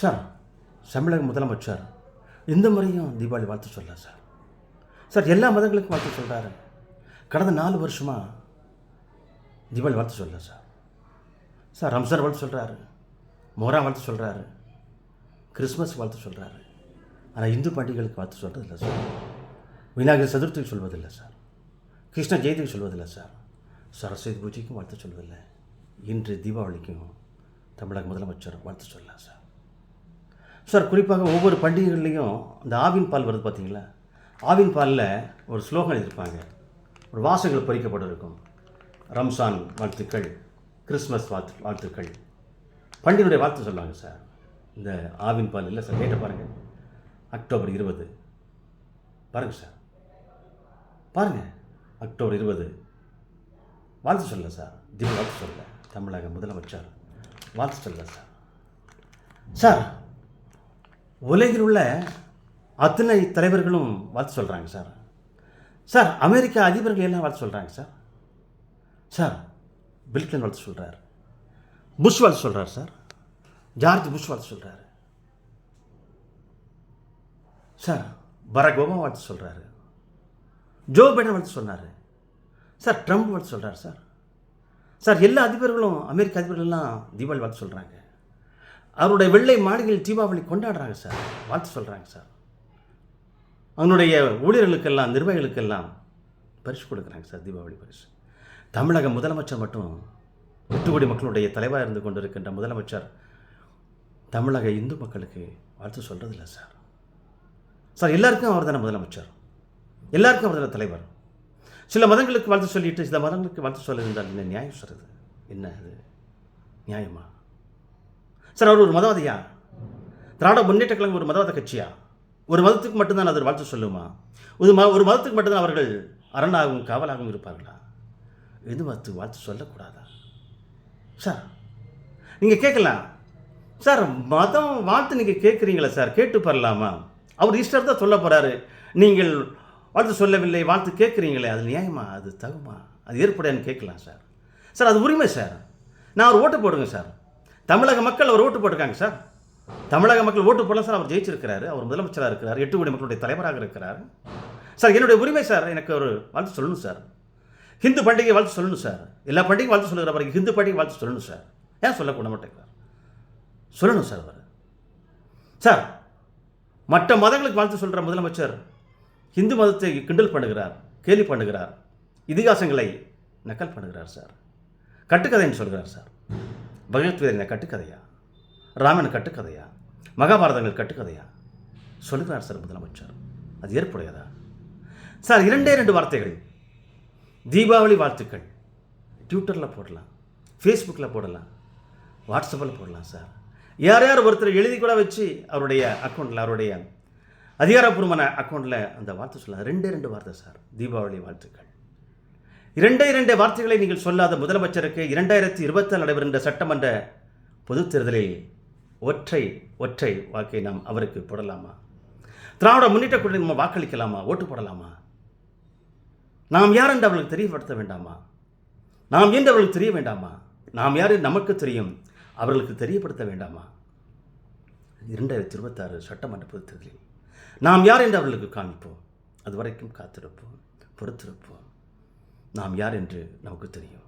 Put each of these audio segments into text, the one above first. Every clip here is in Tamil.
சார் தமிழக முதலமைச்சர் இந்த முறையும் தீபாவளி வாழ்த்து சொல்லலாம் சார். சார் எல்லா மதங்களுக்கும் வாழ்த்து சொல்கிறாரு கடந்த நாலு வருஷமாக தீபாவளி வாழ்த்து சொல்லலாம் சார். சார் ரம்சான் வாழ்த்து சொல்கிறாரு மொஹரா வாழ்த்து சொல்கிறாரு கிறிஸ்மஸ் வாழ்த்து சொல்கிறாரு ஆனால் இந்து பண்டிகைகளுக்கு வாழ்த்து சொல்கிறதில்ல சார். விநாயகர் சதுர்த்திக்கு சொல்வதில்லை சார். கிருஷ்ண ஜெயந்திக்கு சொல்வதில்லை சார். சரஸ்வதி பூஜைக்கும் வாழ்த்து சொல்வதில்லை. இன்று தீபாவளிக்கும் தமிழக முதலமைச்சர் வாழ்த்து சொல்லலாம் சார். சார் குறிப்பாக ஒவ்வொரு பண்டிகைகள்லேயும் இந்த ஆவின் பால் வருது பார்த்தீங்களா ஆவின் பாலில் ஒரு ஸ்லோகம் எழுதியிருப்பாங்க. ஒரு வாசகங்கள் பொறிக்கப்பட்டிருக்கும். ரம்சான் வாழ்த்துக்கள் கிறிஸ்மஸ் வாழ்த்து வாழ்த்துக்கள். பண்டிகையுடைய வாழ்த்து சொல்லுவாங்க சார். இந்த ஆவின் பால் இல்லை சார் கேட்ட பாருங்கள் அக்டோபர் இருபது. பாருங்கள் சார். பாருங்கள் அக்டோபர் இருபது. வாழ்த்து சொல்லலை சார். தீப வாழ்த்து சொல்லலை தமிழக முதலமைச்சர். வாழ்த்து சொல்லலை சார். சார் உலகில் உள்ள அத்தனை தலைவர்களும் வாழ்த்து சொல்கிறாங்க சார். சார் அமெரிக்க அதிபர்கள் எல்லாம் வாழ்த்து சொல்கிறாங்க சார். சார் பில்டன் வாழ்த்து சொல்கிறார் புஷ் வாழ்த்து சொல்கிறார் சார். ஜார்ஜ் புஷ் வாழ்த்து சொல்கிறாரு சார் பராக் ஒபாமா வாழ்த்து சொல்கிறாரு ஜோ பைடன் வாழ்த்து சொன்னார். சார் ட்ரம்ப் வாழ்த்து சொல்கிறார் சார். சார் எல்லா அதிபர்களும் அமெரிக்க அதிபர்கள்லாம் தீபாவளி வாழ்த்து சொல்கிறாங்க அவருடைய வெள்ளை மாளிகையில் தீபாவளி கொண்டாடுறாங்க சார். வாழ்த்து சொல்கிறாங்க சார். அவனுடைய ஊழியர்களுக்கெல்லாம் நிர்வாகிகளுக்கெல்லாம் பரிசு கொடுக்குறாங்க சார் தீபாவளி பரிசு. தமிழக முதலமைச்சர் மட்டும் எட்டு கோடி மக்களுடைய தலைவராக இருந்து கொண்டிருக்கின்ற முதலமைச்சர் தமிழக இந்து மக்களுக்கு வாழ்த்து சொல்கிறதில்ல சார். சார் எல்லாருக்கும் அவர் தானே முதலமைச்சர். எல்லாருக்கும் அவர் தானே தலைவர். சில மதங்களுக்கு வாழ்த்து சொல்லிட்டு சில மதங்களுக்கு வாழ்த்து சொல்ல என்ன நியாயம் சொல்கிறது என்ன அது? நியாயமா? சார் அவர் ஒரு மதவாதியா? திராவிட முன்னேற்ற கழகம் ஒரு மதவாத கட்சியா? ஒரு மதத்துக்கு மட்டும்தான் அது வாழ்த்து சொல்லுமா? ஒரு ம ஒரு மதத்துக்கு மட்டும்தான் அவர்கள் அரணாகவும் காவலாகவும் இருப்பார்களா? எது மதத்துக்கு வாழ்த்து சொல்லக்கூடாதா? சார் நீங்கள் கேட்கலாம். சார் மதம் வாழ்த்து நீங்கள் கேட்குறீங்களா சார்? கேட்டு பரலாமா? அவர் ஈஸ்டர் தான் சொல்ல போகிறாரு நீங்கள் வாழ்த்து சொல்லவில்லை வாழ்த்து கேட்குறீங்களே அது நியாயமா? அது தகுமா? அது ஏற்படையான்னு கேட்கலாம் சார். சார் அது உரிமை சார். நான் ஒரு ஓட்டு போடுங்க சார். தமிழக மக்கள் அவர் ஓட்டு போட்டிருக்காங்க சார். தமிழக மக்கள் ஓட்டு போடலாம் சார். அவர் ஜெயிச்சிருக்கிறாரு. அவர் முதலமைச்சராக இருக்கிறார். எட்டு கோடி மக்களுடைய தலைவராக இருக்கிறார். சார் என்னுடைய உரிமை சார் எனக்கு ஒரு வாழ்த்து சொல்லணும் சார். ஹிந்து பண்டிகை வாழ்த்து சொல்லணும் சார். எல்லா பண்டிகை வாழ்த்து சொல்லுகிற பிறகு ஹிந்து பண்டிகை வாழ்த்து சொல்லணும் சார். ஏன் சொல்லக்கூட மாட்டேங்கிறார் சொல்லணும் சார் அவர். சார் மற்ற மதங்களுக்கு வாழ்த்து சொல்கிற முதலமைச்சர் ஹிந்து மதத்தை கிண்டல் பண்ணுகிறார் கேலி பண்ணுகிறார் இதிகாசங்களை நக்கல் பண்ணுகிறார் சார். கட்டுக்கதைன்னு சொல்கிறார் சார். பகவத்கீதை கட்டுக்கதையா? ராமன் கட்டுக்கதையா? மகாபாரதங்கள் கட்டுக்கதையா? சொல்லுகிறார் சார் முதலமைச்சர். அது ஏற்புடையதா? சார் இரண்டே ரெண்டு வார்த்தைகள். தீபாவளி வாழ்த்துக்கள். ட்விட்டரில் போடலாம். ஃபேஸ்புக்கில் போடலாம். வாட்ஸ்அப்பில் போடலாம் சார். யார் யார் ஒருத்தர் எழுதி கூட வச்சு அவருடைய அக்கௌண்ட்டில் அவருடைய அதிகாரப்பூர்வமான அக்கௌண்ட்டில் அந்த வார்த்தை சொல்லலாம் ரெண்டே ரெண்டு வார்த்தை சார். தீபாவளி வாழ்த்துக்கள். இரண்டே இரண்டே வார்த்தைகளை நீங்கள் சொல்லாத முதலமைச்சருக்கு இரண்டாயிரத்தி இருபத்தாறு நடைபெறுகின்ற சட்டமன்ற பொதுத் தேர்தலில் ஒற்றை ஒற்றை வாக்கை நாம் அவருக்கு போடலாமா? திராவிட முன்னேற்ற குழுவில் நம்ம வாக்களிக்கலாமா? ஓட்டு போடலாமா? நாம் யார் என்று அவர்களுக்கு தெரியப்படுத்த வேண்டாமா? நாம் என்று அவர்களுக்கு தெரிய வேண்டாமா? நாம் யார் நமக்கு தெரியும் அவர்களுக்கு தெரியப்படுத்த வேண்டாமா? இரண்டாயிரத்தி இருபத்தாறு சட்டமன்ற பொதுத் தேர்தலில் நாம் யார் என்று அவர்களுக்கு காண்பிப்போம். அது வரைக்கும் காத்திருப்போம் பொறுத்திருப்போம். நாம் யார் என்று நமக்கு தெரியும்.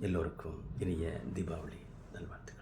எல்லோருக்கும் இனிய தீபாவளி நல்வாழ்த்துக்கள்.